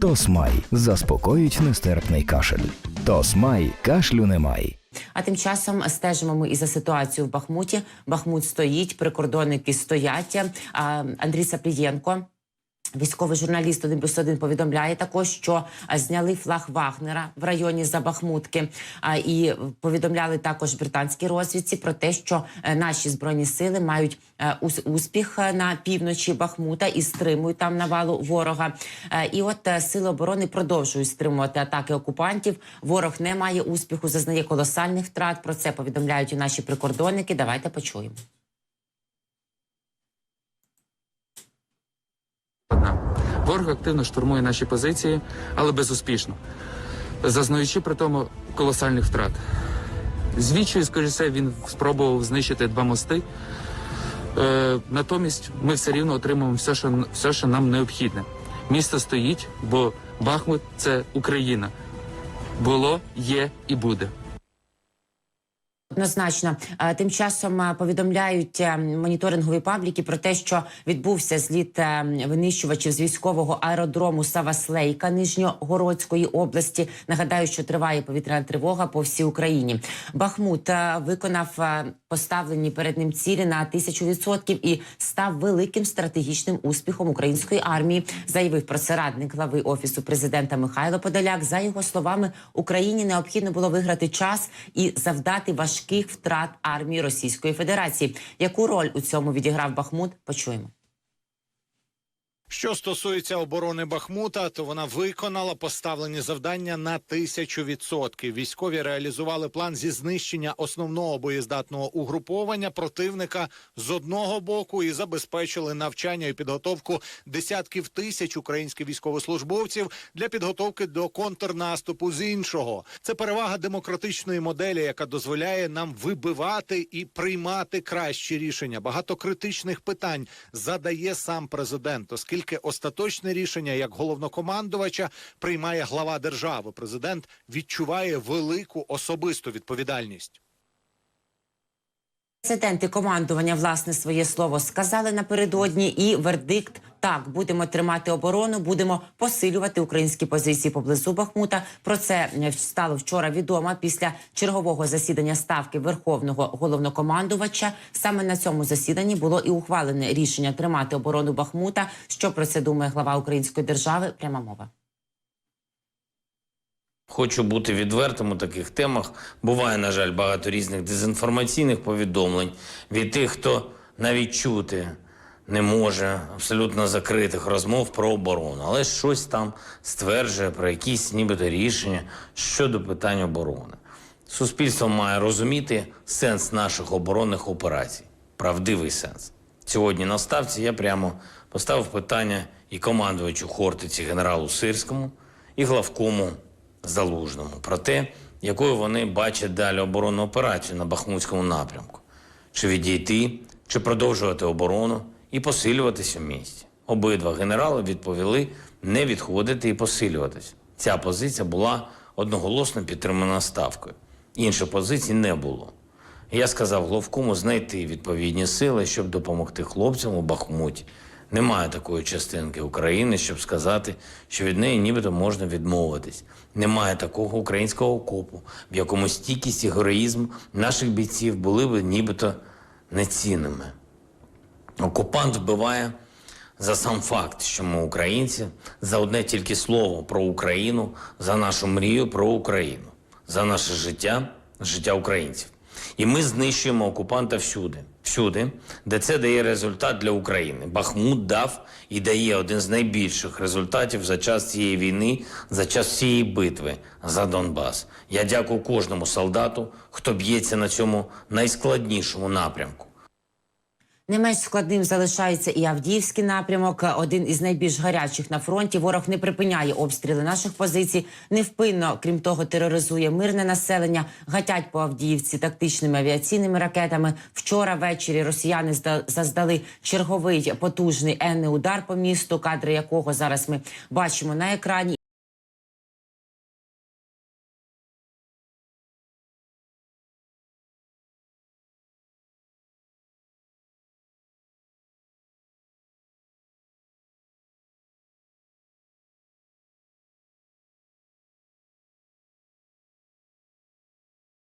Тосмай заспокоїть нестерпний кашель. Тосмай кашлю немає. А тим часом стежимо ми і за ситуацією в Бахмуті. Бахмут стоїть, прикордонники стоять. Андрій Саплієнко. Військовий журналіст 1 плюс 1 повідомляє також, що зняли флаг Вагнера в районі Забахмутки. І повідомляли також британській розвідці про те, що е, наші збройні сили мають е, успіх е, на півночі Бахмута і стримують там навалу ворога. І от сили оборони продовжують стримувати атаки окупантів. Ворог не має успіху, зазнає колосальних втрат. Про це повідомляють і наші прикордонники. Давайте почуємо. Ворог активно штурмує наші позиції, але безуспішно, зазнаючи при тому колосальних втрат. Звідчою, скоріше, він спробував знищити два мости. Е, натомість ми все рівно отримуємо все що, все, що нам необхідне. Місто стоїть, бо Бахмут це Україна. Було, є і буде. Однозначно, Е, тим часом е, повідомляють е, моніторингові пабліки про те, що відбувся зліт винищувачів з військового аеродрому Саваслейка Нижньогородської області. Нагадаю, що триває повітряна тривога по всій Україні. Бахмут виконав поставлені перед ним цілі на тисячу відсотків і став великим стратегічним успіхом української армії. Заявив про це радник глави офісу президента Михайло Подоляк. За його словами, Україні необхідно було виграти час і завдати важких втрат армії Російської Федерації. Яку роль у цьому відіграв Бахмут? Почуємо. Що стосується оборони Бахмута, то вона виконала поставлені завдання на тисячу відсотків. Військові реалізували план зі знищення основного боєздатного угруповання противника з одного боку і забезпечили навчання і підготовку десятків тисяч українських військовослужбовців для підготовки до контрнаступу з іншого. Це перевага демократичної моделі, яка дозволяє нам вибивати і приймати кращі рішення. Багато критичних питань задає сам президент, оскільки остаточне рішення як головнокомандувача приймає глава держави. Президент відчуває велику особисту відповідальність. Президент командування власне своє слово сказали напередодні, і вердикт так будемо тримати оборону, будемо посилювати українські позиції поблизу Бахмута. Про це е, стало вчора відомо після чергового засідання ставки верховного головнокомандувача. Саме на цьому засіданні було і ухвалене рішення тримати оборону Бахмута. Що про це думає глава української держави? Пряма мова. Хочу бути відвертим у таких темах. Буває, на жаль, багато різних дезінформаційних повідомлень від тих, хто навіть чути не може абсолютно закритих розмов про оборону, але щось там стверджує про якісь нібито рішення щодо питань оборони. Суспільство має розуміти сенс наших оборонних операцій, правдивий сенс. Сьогодні на ставці я прямо поставив питання і командувачу Хортиці генералу Сирському, і главкому Залужному про те, якою вони бачать далі оборонну операцію на Бахмутському напрямку. Чи відійти, чи продовжувати оборону і посилюватися в місті. Обидва генерали відповіли не відходити і посилюватись. Ця позиція була одноголосно підтримана ставкою. Інших позицій не було. Я сказав Головкому знайти відповідні сили, щоб допомогти хлопцям у Бахмуті. Немає такої частинки України, щоб сказати, що від неї нібито можна відмовитись. Немає такого українського окопу, в якому стійкість і героїзм наших бійців були б нібито нецінними. Окупант вбиває за сам факт, що ми українці, за одне тільки слово про Україну, за нашу мрію про Україну, за наше життя, життя українців. І ми знищуємо окупанта всюди, всюди, де це дає результат для України. Бахмут дав і дає один з найбільших результатів за час цієї війни, за час цієї битви за Донбас. Я дякую кожному солдату, хто б'ється на цьому найскладнішому напрямку. Не менш складним залишається і Авдіївський напрямок, один із найбільш гарячих на фронті. Ворог не припиняє обстріли наших позицій. Невпинно, крім того, тероризує мирне населення, гатять по Авдіївці тактичними авіаційними ракетами. Вчора ввечері росіяни зда- заздали черговий потужний енний удар по місту, кадри якого зараз ми бачимо на екрані.